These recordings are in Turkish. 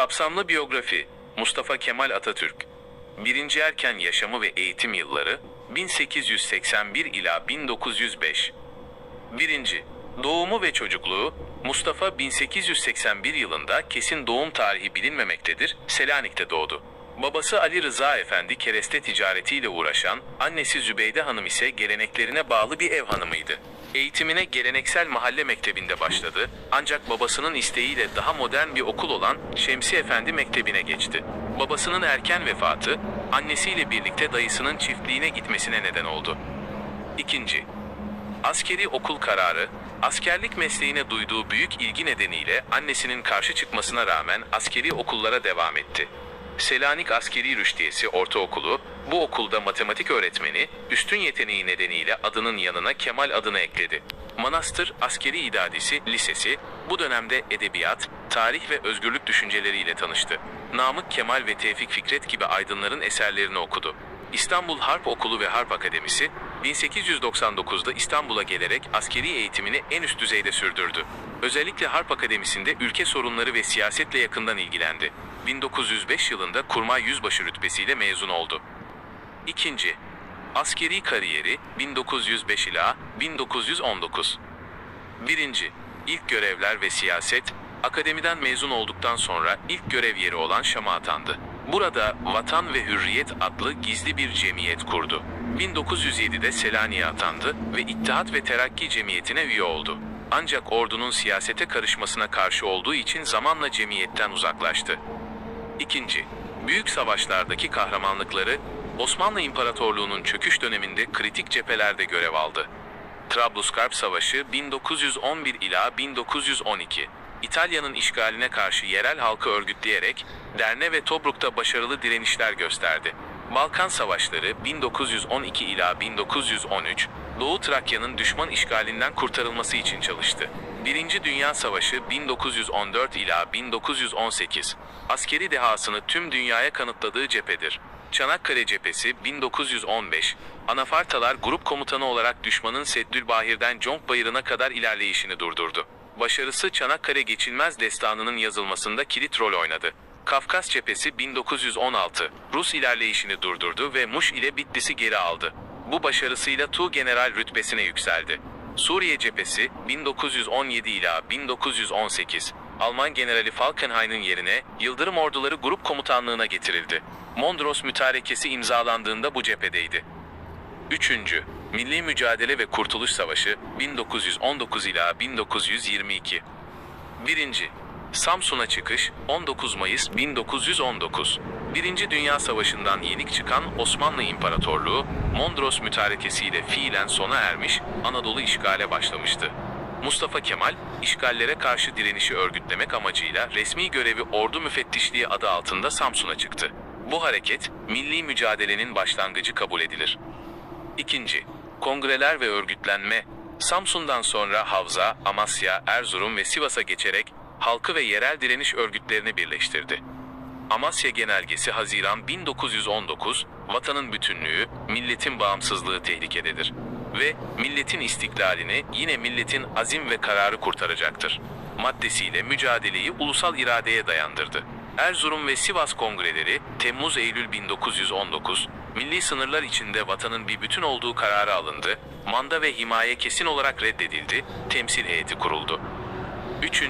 Kapsamlı biyografi Mustafa Kemal Atatürk Birinci erken yaşamı ve eğitim yılları 1881 ila 1905 Birinci, doğumu ve çocukluğu Mustafa 1881 yılında kesin doğum tarihi bilinmemektedir, Selanik'te doğdu. Babası Ali Rıza Efendi kereste ticaretiyle uğraşan, annesi Zübeyde Hanım ise geleneklerine bağlı bir ev hanımıydı. Eğitimine geleneksel mahalle mektebinde başladı ancak babasının isteğiyle daha modern bir okul olan Şemsi Efendi Mektebi'ne geçti. Babasının erken vefatı, annesiyle birlikte dayısının çiftliğine gitmesine neden oldu. İkinci, Askeri okul kararı, askerlik mesleğine duyduğu büyük ilgi nedeniyle annesinin karşı çıkmasına rağmen askeri okullara devam etti. Selanik Askeri Rüştiyesi Ortaokulu, bu okulda matematik öğretmeni, üstün yeteneği nedeniyle adının yanına Kemal adını ekledi. Manastır Askeri İdadisi Lisesi, bu dönemde edebiyat, tarih ve özgürlük düşünceleriyle tanıştı. Namık Kemal ve Tevfik Fikret gibi aydınların eserlerini okudu. İstanbul Harp Okulu ve Harp Akademisi, 1899'da İstanbul'a gelerek askeri eğitimini en üst düzeyde sürdürdü. Özellikle Harp Akademisi'nde ülke sorunları ve siyasetle yakından ilgilendi. 1905 yılında Kurmay Yüzbaşı rütbesiyle mezun oldu. İkinci, askeri kariyeri 1905 ila 1919. Birinci, ilk görevler ve siyaset, akademiden mezun olduktan sonra ilk görev yeri olan Şam'a atandı. Burada Vatan ve Hürriyet adlı gizli bir cemiyet kurdu. 1907'de Selanik'e atandı ve İttihat ve Terakki Cemiyeti'ne üye oldu. Ancak ordunun siyasete karışmasına karşı olduğu için zamanla cemiyetten uzaklaştı. İkinci, büyük savaşlardaki kahramanlıkları Osmanlı İmparatorluğu'nun çöküş döneminde kritik cephelerde görev aldı. Trablusgarp Savaşı 1911 ila 1912. İtalya'nın işgaline karşı yerel halkı örgütleyerek Derne ve Tobruk'ta başarılı direnişler gösterdi. Balkan Savaşları 1912 ila 1913, Doğu Trakya'nın düşman işgalinden kurtarılması için çalıştı. Birinci Dünya Savaşı 1914 ila 1918, askeri dehasını tüm dünyaya kanıtladığı cephedir. Çanakkale Cephesi 1915, Anafartalar Grup Komutanı olarak düşmanın Seddülbahir'den Conk Bayırı'na kadar ilerleyişini durdurdu. Başarısı Çanakkale Geçilmez Destanı'nın yazılmasında kilit rol oynadı. Kafkas Cephesi 1916, Rus ilerleyişini durdurdu ve Muş ile Bitlis'i geri aldı. Bu başarısıyla Tu General rütbesine yükseldi. Suriye Cephesi 1917 ila 1918, Alman Generali Falkenhayn'ın yerine Yıldırım Orduları Grup Komutanlığına getirildi. Mondros Mütarekesi imzalandığında bu cephedeydi. 3. Milli Mücadele ve Kurtuluş Savaşı 1919 ila 1922 1. Samsun'a çıkış 19 Mayıs 1919 Birinci Dünya Savaşı'ndan yenik çıkan Osmanlı İmparatorluğu, Mondros Mütarekesi ile fiilen sona ermiş, Anadolu işgale başlamıştı. Mustafa Kemal, işgallere karşı direnişi örgütlemek amacıyla resmi görevi Ordu Müfettişliği adı altında Samsun'a çıktı. Bu hareket, milli mücadelenin başlangıcı kabul edilir. İkinci, kongreler ve örgütlenme, Samsun'dan sonra Havza, Amasya, Erzurum ve Sivas'a geçerek halkı ve yerel direniş örgütlerini birleştirdi. Amasya Genelgesi Haziran 1919, vatanın bütünlüğü, milletin bağımsızlığı tehlikededir. Ve milletin istiklalini yine milletin azim ve kararı kurtaracaktır. Maddesiyle mücadeleyi ulusal iradeye dayandırdı. Erzurum ve Sivas kongreleri Temmuz-Eylül 1919, milli sınırlar içinde vatanın bir bütün olduğu kararı alındı, manda ve himaye kesin olarak reddedildi, temsil heyeti kuruldu. 3.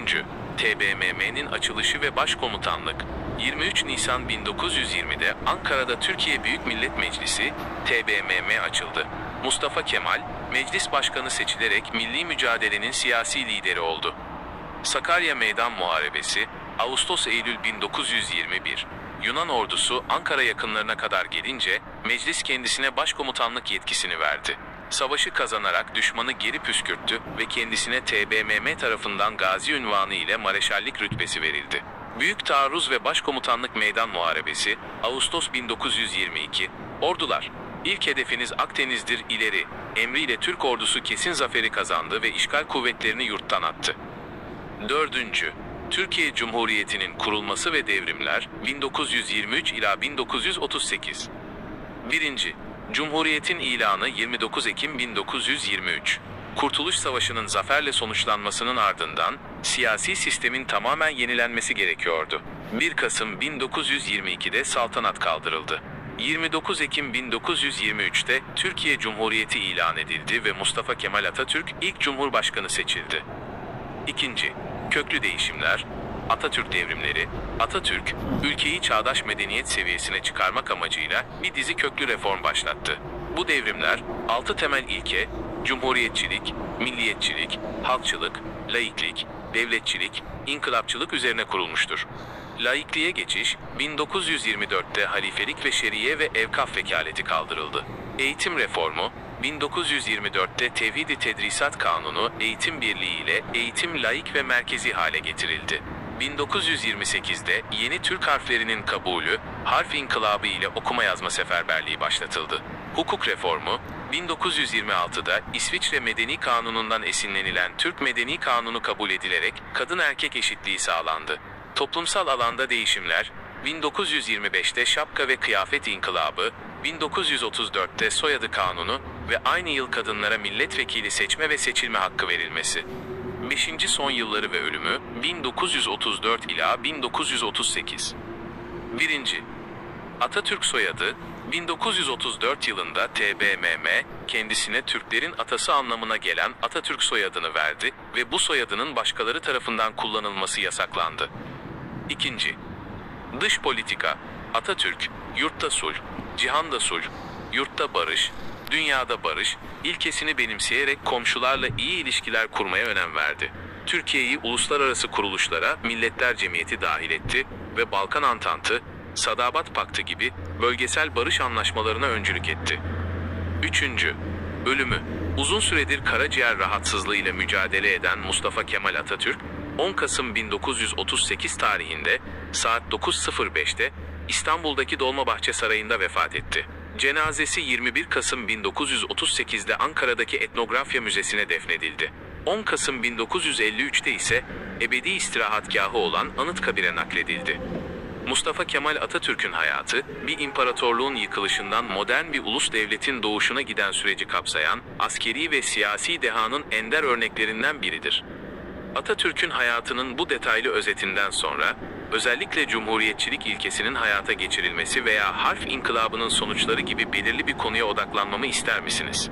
TBMM'nin açılışı ve başkomutanlık 23 Nisan 1920'de Ankara'da Türkiye Büyük Millet Meclisi TBMM açıldı. Mustafa Kemal, meclis başkanı seçilerek milli mücadelenin siyasi lideri oldu. Sakarya Meydan Muharebesi, Ağustos-Eylül 1921. Yunan ordusu Ankara yakınlarına kadar gelince meclis kendisine başkomutanlık yetkisini verdi. Savaşı kazanarak düşmanı geri püskürttü ve kendisine TBMM tarafından gazi ünvanı ile mareşallik rütbesi verildi. Büyük Taarruz ve Başkomutanlık Meydan Muharebesi, Ağustos 1922, Ordular, ilk hedefiniz Akdeniz'dir ileri, emriyle Türk ordusu kesin zaferi kazandı ve işgal kuvvetlerini yurttan attı. 4. Türkiye Cumhuriyeti'nin kurulması ve devrimler 1923 ila 1938. 1. Cumhuriyetin ilanı 29 Ekim 1923. Kurtuluş Savaşı'nın zaferle sonuçlanmasının ardından siyasi sistemin tamamen yenilenmesi gerekiyordu. 1 Kasım 1922'de saltanat kaldırıldı. 29 Ekim 1923'te Türkiye Cumhuriyeti ilan edildi ve Mustafa Kemal Atatürk ilk Cumhurbaşkanı seçildi. İkinci, köklü değişimler, Atatürk devrimleri, Atatürk, ülkeyi çağdaş medeniyet seviyesine çıkarmak amacıyla bir dizi köklü reform başlattı. Bu devrimler, altı temel ilke, cumhuriyetçilik, milliyetçilik, halkçılık, laiklik, devletçilik, inkılapçılık üzerine kurulmuştur. Laikliğe geçiş, 1924'te halifelik ve şeriye ve evkaf vekaleti kaldırıldı. Eğitim reformu, 1924'te Tevhid-i Tedrisat Kanunu eğitim birliği ile eğitim laik ve merkezi hale getirildi. 1928'de yeni Türk harflerinin kabulü, harf inkılabı ile okuma yazma seferberliği başlatıldı. Hukuk reformu, 1926'da İsviçre Medeni Kanunu'ndan esinlenilen Türk Medeni Kanunu kabul edilerek kadın erkek eşitliği sağlandı. Toplumsal alanda değişimler, 1925'te şapka ve kıyafet inkılabı, 1934'te soyadı kanunu ve aynı yıl kadınlara milletvekili seçme ve seçilme hakkı verilmesi. 5. son yılları ve ölümü 1934 ila 1938. 1. Atatürk soyadı 1934 yılında TBMM kendisine Türklerin atası anlamına gelen Atatürk soyadını verdi ve bu soyadının başkaları tarafından kullanılması yasaklandı. İkinci, Dış politika. Atatürk, yurtta sulh, cihanda sulh, yurtta barış, dünyada barış ilkesini benimseyerek komşularla iyi ilişkiler kurmaya önem verdi. Türkiye'yi uluslararası kuruluşlara Milletler Cemiyeti dahil etti ve Balkan Antantı, Sadabat Paktı gibi bölgesel barış anlaşmalarına öncülük etti. Üçüncü, ölümü. Uzun süredir karaciğer rahatsızlığıyla mücadele eden Mustafa Kemal Atatürk, 10 Kasım 1938 tarihinde saat 9.05'te İstanbul'daki Dolmabahçe Sarayı'nda vefat etti. Cenazesi 21 Kasım 1938'de Ankara'daki Etnografya Müzesi'ne defnedildi. 10 Kasım 1953'te ise ebedi istirahatgahı olan Anıtkabir'e nakledildi. Mustafa Kemal Atatürk'ün hayatı, bir imparatorluğun yıkılışından modern bir ulus devletin doğuşuna giden süreci kapsayan, askeri ve siyasi dehanın ender örneklerinden biridir. Atatürk'ün hayatının bu detaylı özetinden sonra, özellikle cumhuriyetçilik ilkesinin hayata geçirilmesi veya harf inkılabının sonuçları gibi belirli bir konuya odaklanmamı ister misiniz?